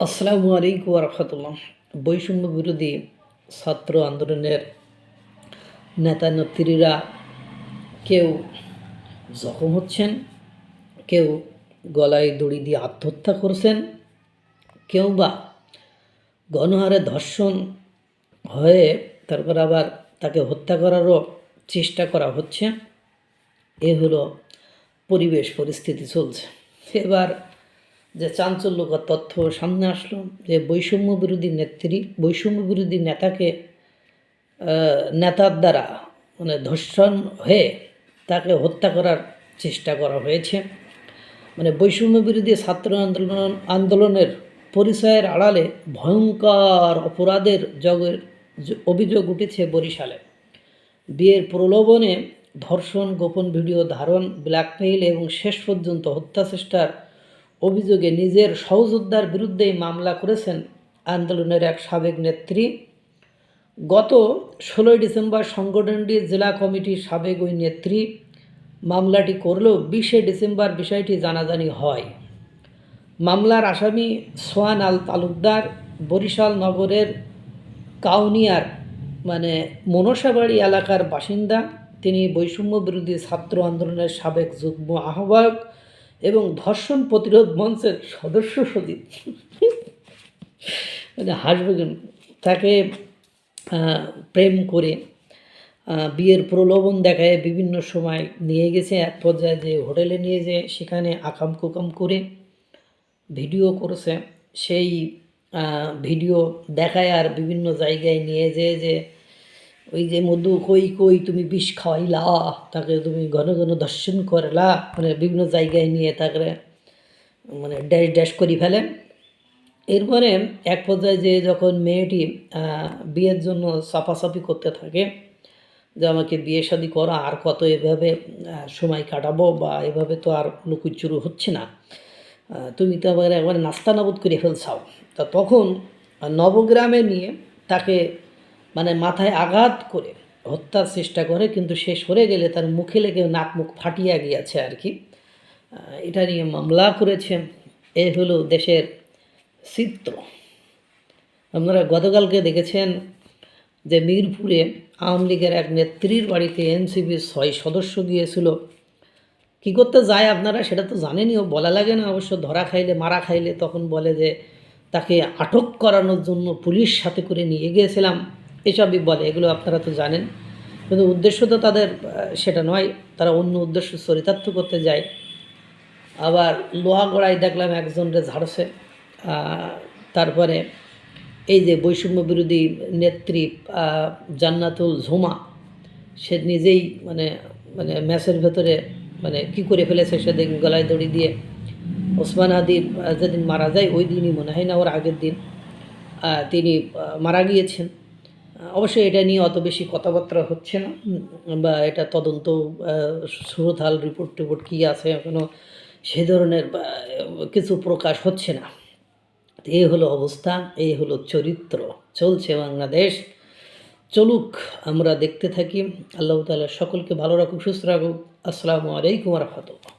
আসসালামু আলাইকুম রহমতুল্লাহ। বৈষম্য বিরোধী ছাত্র আন্দোলনের নেতা নেত্রীরা কেউ জখম হচ্ছেন, কেউ গলায় দড়ি দিয়ে আত্মহত্যা করছেন, কেউ বা গণহারে ধর্ষণ হয়ে তারপর আবার তাকে হত্যা করারও চেষ্টা করা হচ্ছে। এ হলো পরিবেশ পরিস্থিতি চলছে। এবার যে চাঞ্চল্যকর তথ্য সামনে আসলো যে বৈষম্য বিরোধী নেত্রী, বৈষম্য বিরোধী নেতাকে নেতার দ্বারা মানে ধর্ষণ হয়ে তাকে হত্যা করার চেষ্টা করা হয়েছে। মানে বৈষম্য বিরোধী ছাত্র আন্দোলন, আন্দোলনের পরিচয়ের আড়ালে ভয়ঙ্কর অপরাধের জগের অভিযোগ উঠেছে বরিশালে। বিয়ের প্রলোভনে ধর্ষণ গোপন ভিডিও ধারণ, ব্ল্যাকমেইল এবং শেষ পর্যন্ত হত্যা চেষ্টার অভিযোগে নিজের সহযোদ্ধার বিরুদ্ধেই মামলা করেছেন আন্দোলনের এক সাবেক নেত্রী। গত ষোলোই ডিসেম্বর সংগঠনটি জেলা কমিটির সাবেক ওই নেত্রী। মামলাটি করলেও বিশে ডিসেম্বর বিষয়টি জানাজানি হয়। মামলার আসামি সোহান আল তালুকদার বরিশাল নগরের কাউনিয়ার মানে মনসাবাড়ি এলাকার বাসিন্দা। তিনি বৈষম্য বিরোধী ছাত্র আন্দোলনের সাবেক যুগ্ম আহ্বায়ক। এবং ধর্ষণ প্রতিরোধ মঞ্চের সদস্য সচিব। মানে হাসবেন তাকে প্রেম করে বিয়ের প্রলোভন দেখায় বিভিন্ন সময় নিয়ে গেছে, এক পর্যায়ে যে হোটেলে নিয়ে যে সেখানে আকাম কুকাম করে ভিডিও করেছে। সেই ভিডিও দেখায় আর বিভিন্ন জায়গায় নিয়ে যেয়ে যে ওই যে মধু কই কই তুমি বিষ খাওয়াইলা, তাকে তুমি ঘন ঘন দর্শন করলা মানে বিভিন্ন জায়গায় নিয়ে তাকে মানে ড্যাশ ড্যাশ করে ফেলে। এরপরে এক পর্যায়ে যে যখন মেয়েটি বিয়ের জন্য সাফাসাফি করতে থাকে, যে আমাকে বিয়ে শাদি করো আর কত এভাবে সময় কাটাবো বা এভাবে তো আর লুকুচুরু হচ্ছে না তুমি তো আবার একবার নাস্তা নাবুদ করে ফেলছাও। তা তখন নবগ্রামে নিয়ে তাকে মানে মাথায় আঘাত করে হত্যার চেষ্টা করে, কিন্তু সে সরে গেলে তার মুখে লেগে নাক মুখ ফাটিয়া গিয়েছে আর কি। এটা নিয়ে মামলা করেছে। এ হলো দেশের চিত্র। আপনারা গতকালকে দেখেছেন যে মিরপুরে আওয়ামী লীগের এক নেত্রীর বাড়িতে এনসিপির ছয় সদস্য গিয়েছিল। কী করতে যায় আপনারা সেটা তো জানেনই বলা লাগে না, অবশ্য ধরা খাইলে মারা খাইলে তখন বলে যে তাকে আটক করানোর জন্য পুলিশ সাথে করে নিয়ে গিয়েছিলাম। এসবই বলে, এগুলো আপনারা তো জানেন। কিন্তু উদ্দেশ্য তো তাদের সেটা নয়, তারা অন্য উদ্দেশ্য, চরিতার্থ করতে যায়। আবার লোহাগড়ায় দেখলাম একজনরে ঝাড়ছে তারপরে এই যে বৈষম্য বিরোধী নেত্রী জান্নাতুল ঝুমা, সে নিজেই মানে মানে ম্যাচের ভেতরে মানে কি করে ফেলেছে সেদিন গলায় দড়ি দিয়ে। ওসমান আদির যেদিন মারা যায়, ওই দিনই মনে হয় না ওর আগের দিন তিনি মারা গিয়েছেন। অবশ্যই এটা নিয়ে অত বেশি কথাবার্তা হচ্ছে না বা এটা তদন্ত সুরতাল রিপোর্ট টিপোর্ট কী আছে এখনও সে ধরনের কিছু প্রকাশ হচ্ছে না। এই হলো অবস্থা এই হলো চরিত্র। চলছে বাংলাদেশ, চলুক, আমরা দেখতে থাকি। আল্লাহ তাআলা সকলকে ভালো রাখুক, সুস্থ রাখুক। আসসালামু আলাইকুম রহমতুল্লাহ।